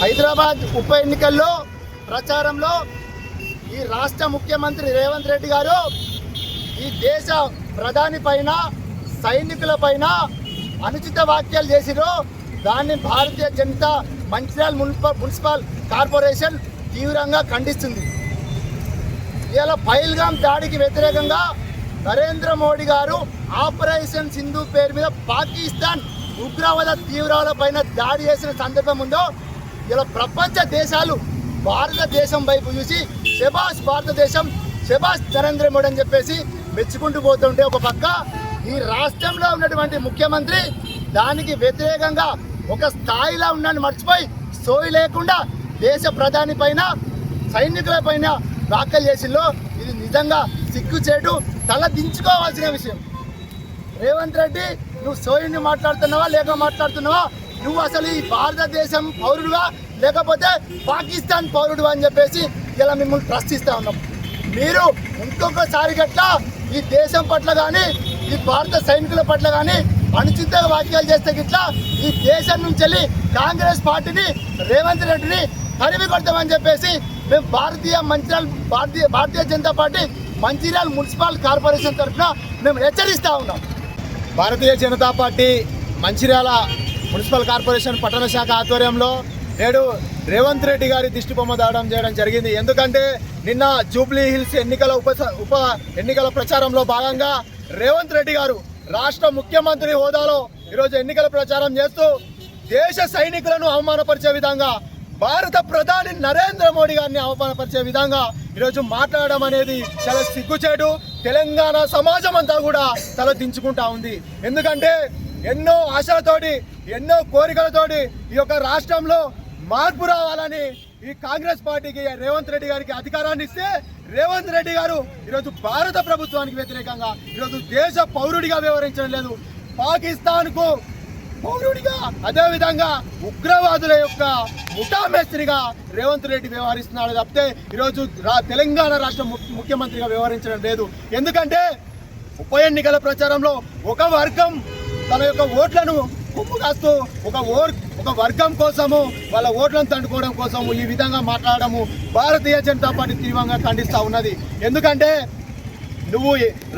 హైదరాబాద్ ఉప ఎన్నికల్లో ప్రచారంలో ఈ రాష్ట్ర ముఖ్యమంత్రి రేవంత్ రెడ్డి గారు ఈ దేశ ప్రధాని పైన సైనికుల పైన అనుచిత వ్యాఖ్యలు చేసిరు దాన్ని Bharatiya Janata Mancherial municipal municipal corporation తీవ్రంగా ఖండిస్తుంది. ఇలా పైల్గాం దాడికి వ్యతిరేకంగా నరేంద్ర మోడీ గారు ఆపరేషన్ సింధు పేరు మీద పాకిస్తాన్ ఉగ్రవాద తీవ్రవాద పైన దాడి చేసిన సందర్భం ఉందో ఇలా ప్రపంచ దేశాలు భారతదేశం వైపు చూసి శబాష్ భారతదేశం శబాష్ నరేంద్ర మోడీ అని చెప్పేసి మెచ్చుకుంటూ పోతుంటే ఒక పక్క ఈ రాష్ట్రంలో ఉన్నటువంటి ముఖ్యమంత్రి దానికి వ్యతిరేకంగా ఒక స్థాయిలో ఉన్నాను మర్చిపోయి సోయి లేకుండా దేశ ప్రధాని పైన సైనికుల పైన వ్యాఖ్యలు చేసిందో ఇది నిజంగా సిగ్గుచేటు తల దించుకోవాల్సిన విషయం. రేవంత్ రెడ్డి నువ్వు సోయిని మాట్లాడుతున్నావా లేక మాట్లాడుతున్నావా? నువ్వు అసలు ఈ భారతదేశం పౌరుడుగా లేకపోతే పాకిస్తాన్ పౌరుడు అని చెప్పేసి ఇలా మిమ్మల్ని ప్రశ్నిస్తూ ఉన్నాం. మీరు ఇంకొకసారి గట్ల ఈ దేశం పట్ల కానీ ఈ భారత సైనికుల పట్ల కానీ అనుచిత వ్యాఖ్యలు చేస్తే గిట్లా ఈ దేశం నుంచి వెళ్ళి కాంగ్రెస్ పార్టీని రేవంత్ రెడ్డిని తరిమి కొడతామని చెప్పేసి మేము Bharatiya Mancherial Bharatiya Bharatiya Janata party Mancherial municipal corporation తరఫున మేము హెచ్చరిస్తూ ఉన్నాం. Bharatiya Janata party Mancherial municipal corporation పట్టణ శాఖ ఆధ్వర్యంలో నేడు రేవంత్ రెడ్డి గారి దిష్టి బొమ్మ చేయడం జరిగింది. ఎందుకంటే నిన్న జూబ్లీ హిల్స్ ఎన్నికల ఉప ఉప ఎన్నికల ప్రచారంలో భాగంగా రేవంత్ రెడ్డి గారు రాష్ట్ర ముఖ్యమంత్రి హోదాలో ఈరోజు ఎన్నికల ప్రచారం చేస్తూ దేశ సైనికులను అవమానపరిచే విధంగా భారత ప్రధాని నరేంద్ర మోడీ గారిని అవమానపరిచే విధంగా ఈరోజు మాట్లాడడం అనేది చాలా సిగ్గుచేటు. తెలంగాణ సమాజం అంతా కూడా తల దించుకుంటా ఉంది. ఎందుకంటే ఎన్నో ఆశలతోటి ఎన్నో కోరికలతోటి ఈ యొక్క రాష్ట్రంలో మార్పు రావాలని ఈ కాంగ్రెస్ పార్టీకి రేవంత్ రెడ్డి గారికి అధికారాన్ని ఇస్తే రేవంత్ రెడ్డి గారు ఈరోజు భారత ప్రభుత్వానికి వ్యతిరేకంగా ఈరోజు దేశ పౌరుడిగా వ్యవహరించడం లేదు. పాకిస్తాన్కు పౌరుడిగా అదేవిధంగా ఉగ్రవాదుల యొక్క ముఠా మేస్త్రిగా రేవంత్ రెడ్డి వ్యవహరిస్తున్నాడు తప్పితే ఈరోజు రా తెలంగాణ రాష్ట్ర ము- ముఖ్యమంత్రిగా వ్యవహరించడం లేదు. ఎందుకంటే ఉప ఎన్నికల ప్రచారంలో ఒక వర్గం తన యొక్క ఓట్లను కుమ్ము కాస్తూ ఒక ఓర్ ఒక వర్గం కోసము వాళ్ళ ఓట్లను తండుకోవడం కోసము ఈ విధంగా మాట్లాడము భారతీయ జనతా పార్టీ తీవ్రంగా ఖండిస్తూ ఉన్నది. ఎందుకంటే నువ్వు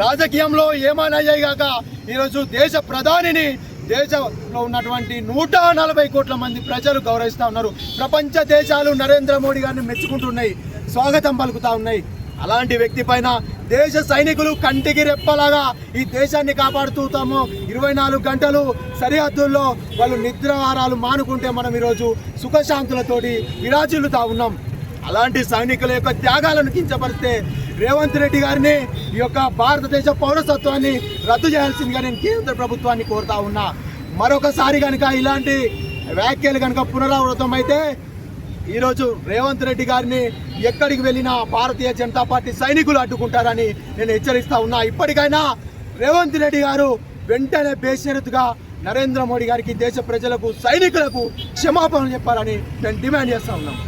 రాజకీయంలో ఏమనయ్యాయి కాక ఈరోజు దేశ ప్రధానిని దేశంలో ఉన్నటువంటి నూట నలభై కోట్ల మంది ప్రజలు గౌరవిస్తూ ఉన్నారు. ప్రపంచ దేశాలు నరేంద్ర మోడీ గారిని మెచ్చుకుంటున్నాయి స్వాగతం పలుకుతా ఉన్నాయి. అలాంటి వ్యక్తి పైన దేశ సైనికులు కంటికి రెప్పలాగా ఈ దేశాన్ని కాపాడుతూతాము ఇరవై నాలుగు గంటలు సరిహద్దుల్లో వాళ్ళు నిద్రవారాలు మానుకుంటే మనం ఈరోజు సుఖశాంతులతోటి విరాజిల్లుతా ఉన్నాం. అలాంటి సైనికుల యొక్క త్యాగాలను కించపరిస్తే రేవంత్ రెడ్డి గారిని ఈ యొక్క భారతదేశ పౌరసత్వాన్ని రద్దు చేయాల్సిందిగా నేను కేంద్ర ప్రభుత్వాన్ని కోరుతా ఉన్నా. మరొకసారి కనుక ఇలాంటి వ్యాఖ్యలు కనుక పునరావృతం అయితే ఈరోజు రేవంత్ రెడ్డి గారిని ఎక్కడికి వెళ్ళినా భారతీయ జనతా పార్టీ సైనికులు అడ్డుకుంటారని నేను హెచ్చరిస్తా ఉన్నా. ఇప్పటికైనా రేవంత్ రెడ్డి గారు వెంటనే బేషరతుగా నరేంద్ర మోడీ గారికి దేశ ప్రజలకు సైనికులకు క్షమాపణ చెప్పాలని నేను డిమాండ్ చేస్తా ఉన్నాం